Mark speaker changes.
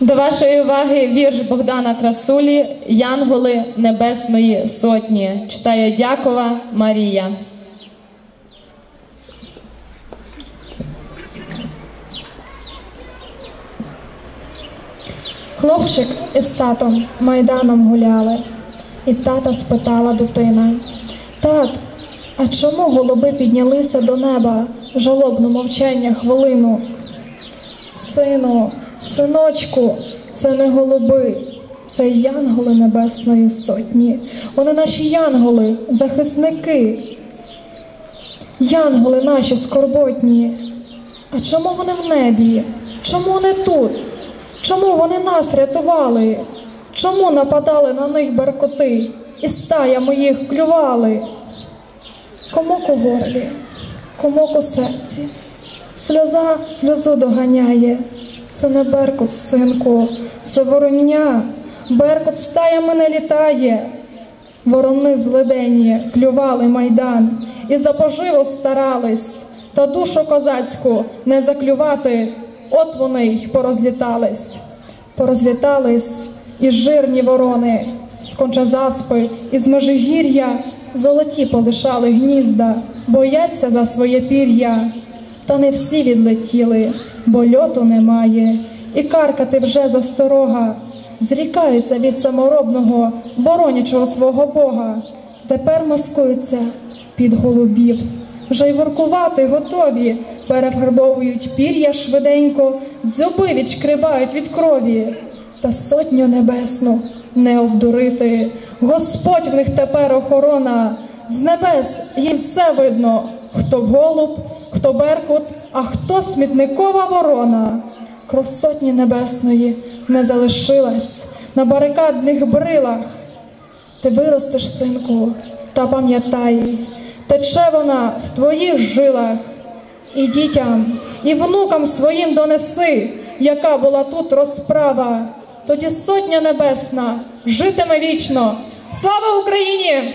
Speaker 1: До вашої уваги вірш Богдана Красулі Янголи Небесної Сотні. Читає Дякова Марія.
Speaker 2: Хлопчик із татом майданом гуляли, і тата спитала дитина: Тат, а чому голуби піднялися до неба жалобну мовчання хвилину? Сину, синочку, це не голуби, це янголи Небесної Сотні. Вони наші янголи, захисники. Янголи наші скорботні. А чому вони в небі? Чому вони тут? Чому вони нас рятували? Чому нападали на них беркоти і стаями їх клювали? Комок у горлі, комок у серці, сльоза сльозу доганяє. Це не беркут, синку, це вороння. Беркут стаями не літає. Ворони зледені клювали майдан і за поживу старались, та душу козацьку не заклювати. От вони й порозлітались, порозлітались і жирні ворони, з кончазаспи, із межигір'я золоті полишали гнізда, бояться за своє пір'я. Та не всі відлетіли, бо льоту немає, і каркати вже засторога, зрікаються від саморобного, боронячого свого Бога. Тепер маскуються під голубів, вже й воркувати готові, перефарбовують пір'я швиденько, дзьоби відшкрибають від крові, та сотню небесну не обдурити. Господь в них тепер охорона, з небес їм все видно, хто голуб, хто беркут, а хто смітникова ворона. Кров сотні небесної не залишилась на барикадних брилах. Ти виростеш, синку, та пам'ятай, тече вона в твоїх жилах, і дітям, і внукам своїм донеси, яка була тут розправа. Тоді сотня небесна житиме вічно. Слава Україні!